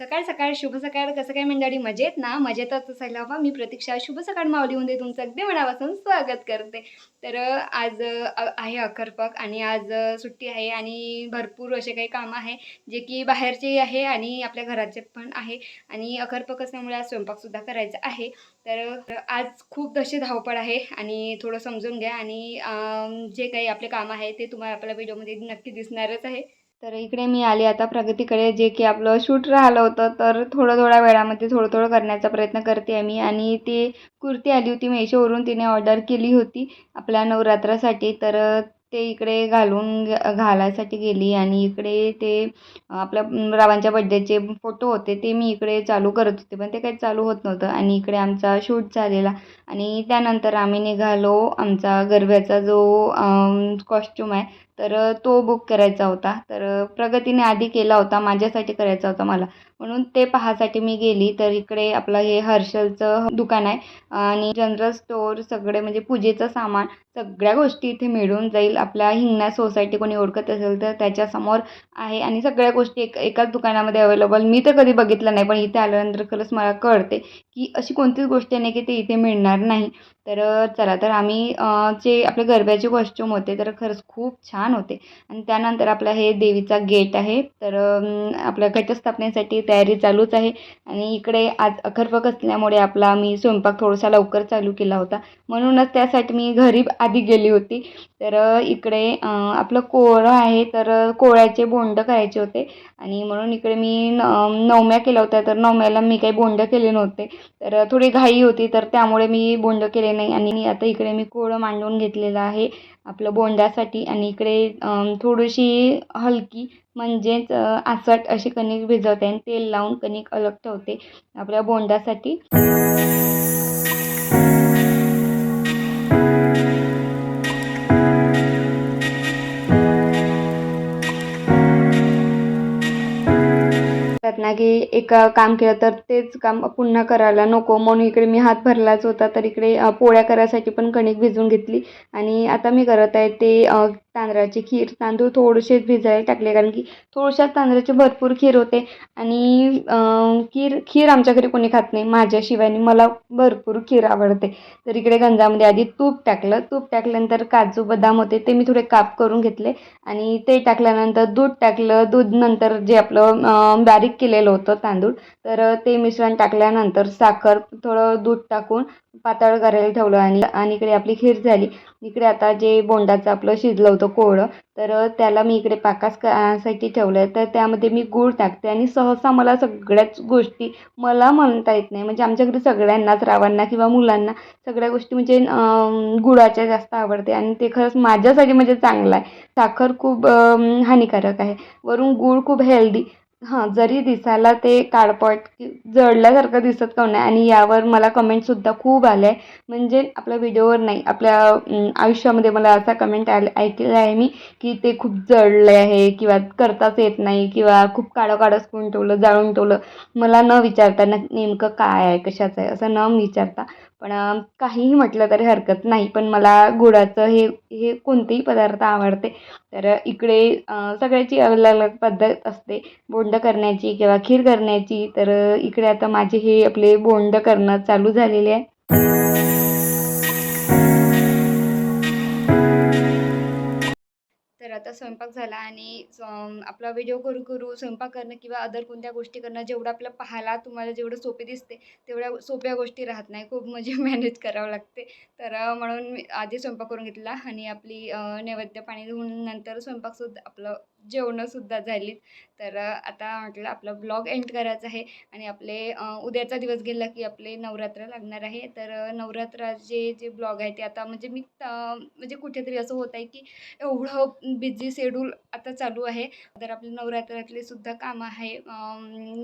सकाळ सकाळ शुभ सकाळ कसं काय मंडळी? मजेत ना? मजेतच असायला हवा मी प्रतीक्षा शुभ सकाळ माऊलीमध्ये तुमचं अगदी मनापासून स्वागत करते. तर आज आहे अखरपक आणि आज सुट्टी आहे आणि भरपूर असे काही कामं आहे जे की बाहेरचेही आहे आणि आपल्या घराचे पण आहे. आणि अखरपक असल्यामुळे आज स्वयंपाकसुद्धा करायचा आहे. तर आज खूप तशी धावपळ आहे आणि थोडं समजून घ्या आणि जे काही आपले कामं आहे ते तुम्हाला आपल्या व्हिडिओमध्ये नक्की दिसणारच आहे. तर इकडे मी आले आता प्रगतीकडे जे की आपलं शूट राहिलं होतं तर थोडं थोड्या वेळामध्ये थोडं थोडं करण्याचा प्रयत्न करते आहे मी आणि ती कुर्ती आली होती मेशोवरून तिने ऑर्डर केली होती आपल्या नवरात्रासाठी. तर ते इकडे घालून घालायसाठी गेली आणि इकडे ते आपल्या रावांच्या बड्डेचे फोटो होते ते मी इकडे चालू करत होते. पण ते काही चालू होत नव्हतं आणि इकडे आमचा शूट झालेला. आणि त्यानंतर आम्ही निघालो आमचा गरब्याचा जो कॉस्ट्यूम आहे तर तो बुक करायचा होता. तर प्रगतीने आधी केला होता माझ्यासाठी करायचा होता मला. म्हणून ते पाहासाठी मी गेली. तर इकडे आपलं हे हर्षलचं दुकान आहे. आणि जनरल स्टोअर सगळे म्हणजे पूजेचं सामान सगळ्या गोष्टी इथे मिळून जाईल. आपल्या हिंगणा सोसायटी कोणी ओळखत असेल तर त्याच्यासमोर आहे. आणि सगळ्या गोष्टी एक एकाच दुकानामध्ये अवेलेबल मी तर कधी बघितलं नाही पण इथे आल्यानंतर खरंच मला कळते की अशी कोणतीच गोष्ट नाही की ते इथे मिळणार नाही. तर चला तर आम्ही जे आपले गरब्याचे कॉस्ट्यूम होते तर खरंच खूप छान होते. आणि त्यानंतर आपला हे देवीचा गेट आहे. तर आपल्या घटस्थापनेसाठी तयारी चालूच आहे. आणि इकडे आज अखरपक असल्यामुळे आपला मी स्वयंपाक थोडासा लवकर चालू केला होता. म्हणूनच त्यासाठी मी घरी आधी गेली होती. तर इकडे आपलं कोळं आहे. तर कोळ्याचे बोंड करायचे होते. आणि म्हणून इकडे मी न नवम्या केल्या होत्या. तर नवम्याला मी काही बोंड केले नव्हते. तर थोडी घाई होती. तर त्यामुळे मी बोंड केले नाही. आणि आता इकडे मी कोळं मांडून घेतलेलं आहे आपलं बोंडासाठी. आणि इकडे थोडीशी हलकी म्हणजेच आसट अशी कणिक भिजवते आणि तेल लावून कणिक अलग ठेवते आपल्या बोंडासाठी. रत्नागिरी ना की एक काम केलं तर तेच काम पुन्हा करायला नको. म्हणून इकडे मी हात भरलाच होता. तर इकडे पोळ्या करायसाठी पण कणिक भिजवून घेतली. आणि आता मी करत आहे ते तांदळाची खीर. तांदूळ थोडेसेच भिजायला टाकले. कारण की थोडशाच तांदळाची भरपूर खीर होते. आणि खीर खीर आमच्या घरी कोणी खात नाही. माझ्याशिवाय आणि मला भरपूर खीर आवडते. तर इकडे गंजामध्ये आधी तूप टाकलं. तूप टाकल्यानंतर काजू बदाम होते ते मी थोडे काप करून घेतले. आणि ते टाकल्यानंतर दूध टाकलं. दूध नंतर जे आपलं बारीक केलेलं होतं तांदूळ. तर ते मिश्रण टाकल्यानंतर साखर थोडं दूध टाकून पातळ करायला ठेवलं आणि आणि इकडे आपली खीर झाली. इकडे आता जे बोंडाचं आपलं शिजलं होतं कोवळं तर त्याला मी इकडे पाकास करायसाठी ठेवलं आहे तर त्यामध्ये मी गूळ टाकते आणि सहसा मला सगळ्याच गोष्टी मला म्हणता येत नाही. म्हणजे आमच्या घरी सगळ्यांनाच रावांना किंवा मुलांना सगळ्या गोष्टी म्हणजे गुळाच्या जास्त आवडते आणि ते खरंच माझ्यासाठी म्हणजे चांगलं आहे. साखर खूप हानिकारक आहे. वरून गूळ खूप हेल्दी हां जरी दिसायला ते काळपट की जळल्यासारखं दिसत का नाही आणि यावर मला कमेंटसुद्धा खूप आले आहे म्हणजे आपल्या व्हिडिओवर नाही आपल्या आयुष्यामध्ये मला असा कमेंट आले ऐकलेला आहे मी की ते खूप जळले आहे किंवा करताच येत नाही किंवा खूप काळं काळंच करून ठेवलं जाळून ठेवलं. मला न विचारता न नेमकं काय आहे कशाचं आहे असं न विचारता पण काहीही म्हटलं तरी हरकत नाही. पण मला गुळाचं हे हे कोणतेही पदार्थ आवडते. तर इकडे सगळ्याची अलग अलग पद्धत असते. बोंड करण्याची किंवा खीर करण्याची. तर इकडे आता माझे हे आपले बोंड करणं चालू झालेले आहे. आता स्वयंपाक झाला आणि आपला व्हिडिओ करू करू स्वयंपाक करणं किंवा अदर कोणत्या गोष्टी करणं जेवढं आपलं पाहायला तुम्हाला जेवढं सोपे दिसते तेवढ्या सोप्या गोष्टी राहत नाही. खूप म्हणजे मॅनेज करावं लागते. तर म्हणून मी आधी स्वयंपाक करून घेतला आणि आपली नैवेद्य पाणी धुवून नंतर स्वयंपाकसुद्धा आपलं जेवणंसुद्धा झालीत. तर आता म्हटलं आपला ब्लॉग एंड करायचा आहे आणि आपले उद्याचा दिवस गेला की आपले नवरात्र लागणार आहे. तर नवरात्राचे जे ब्लॉग आहे ते आता म्हणजे मी म्हणजे कुठेतरी असं होत आहे की एवढं बिझी शेड्यूल आता चालू आहे. तर आपले नवरात्रातले सुद्धा कामं आहे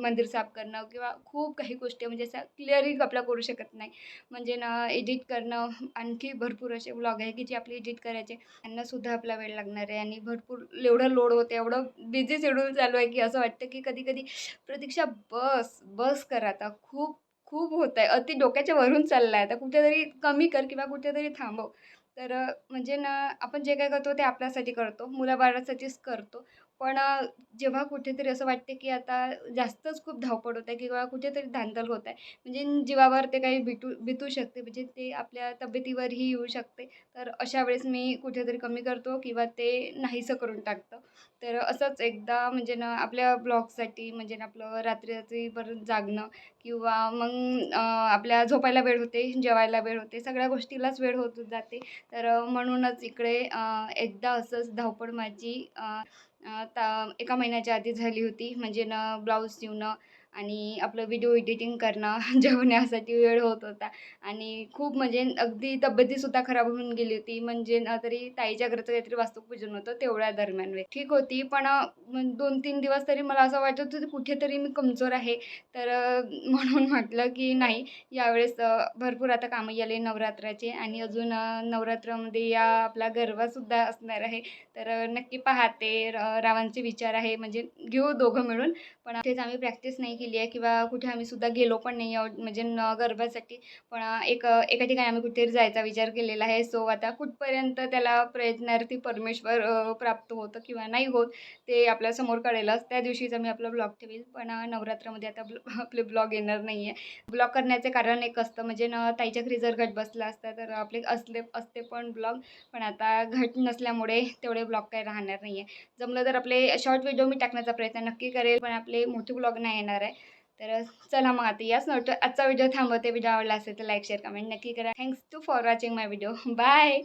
मंदिर साफ करणं किंवा खूप काही गोष्टी म्हणजे अशा क्लिअरिंग आपल्या करू शकत नाही. म्हणजे ना एडिट करणं आणखी भरपूर असे ब्लॉग आहे की जे आपले एडिट करायचे त्यांनासुद्धा आपला वेळ लागणार आहे आणि भरपूर एवढं लोड होत एवढं बिझी शेड्यूल चालू आहे की असं वाटतं की कधी कधी प्रतीक्षा बस बस कर आता. खूप खूप होत आहे अति डोक्याच्या वरून चाललं आहे आता कुठेतरी कमी कर किंवा कुठेतरी थांबव. तर म्हणजे ना आपण जे काय करतो ते आपल्यासाठी करतो. मुलाबाळासाठीच करतो. पण जेव्हा कुठेतरी असं वाटते की आता जास्तच खूप धावपळ होत आहे किंवा कुठेतरी धांदल होत आहे. म्हणजे जीवावर ते काही बिटू बितू शकते. म्हणजे ते आपल्या तब्येतीवरही येऊ शकते. तर अशा वेळेस मी कुठेतरी कमी करतो किंवा ते नाहीसं करून टाकतं. तर असंच एकदा म्हणजे ना आपल्या ब्लॉगसाठी म्हणजे ना आपलं रात्री रात्रीपर्यंत जागणं किंवा मग आपल्या झोपायला वेळ होते जेवायला वेळ होते सगळ्या गोष्टीलाच वेळ होत जाते. तर म्हणूनच इकडे एकदा असंच धावपळ माझी ता एका महिन्याच्या आधी झाली होती. म्हणजे न ब्लाऊज शिवणं आणि आपलं व्हिडिओ एडिटिंग करणं जेवण्यासाठी वेळ होत होता. आणि खूप म्हणजे अगदी तब्येतीसुद्धा खराब होऊन गेली होती. म्हणजे ना तरी ताईच्या घरचं काहीतरी वास्तुपूजन होतं तेवढ्या दरम्यान वेळ. ठीक होती. पण दोन तीन दिवस तरी मला असं वाटत होतं की कुठेतरी मी कमजोर आहे. तर म्हणून म्हटलं की नाही. यावेळेस भरपूर आता कामं आले नवरात्राचे. आणि अजून नवरात्रामध्ये या आपला गरबासुद्धा असणार आहे. तर नक्की पाहते. रावांचे विचार आहे म्हणजे घेऊ दोघं मिळून. पण तेच आम्ही प्रॅक्टिस नाही केली आहे किंवा कुठे आम्ही सुद्धा गेलो पण नाही आहोत म्हणजे न गरबासाठी पण एक एका ठिकाणी आम्ही कुठेतरी जायचा विचार केलेला आहे. सो आता कुठपर्यंत त्याला प्रयत्नार्थी परमेश्वर प्राप्त होतं किंवा नाही होत ते आपल्यासमोर कळेलच. त्या दिवशीच आम्ही आपला ब्लॉग ठेवेल. पण नवरात्रामध्ये आता ब्ल आपले ब्लॉग येणार नाही आहे. ब्लॉग करण्याचे कारण एक असतं म्हणजे न ताईच्या घरी जर घट बसला असता तर आपले असले असते पण ब्लॉग पण आता घट नसल्यामुळे तेवढे ब्लॉग काही राहणार नाही आहे जमलं तर आपले शॉर्ट व्हिडिओ मी टाकण्याचा प्रयत्न नक्की करेल पण आपले मोठे ब्लॉग नाही येणार आहे. तर चला मग आता याच नोट आजचा व्हिडिओ थांबवते. व्हिडिओ आवडला असेल तर लाईक शेअर कमेंट नक्की करा. Thanks to for watching my video bye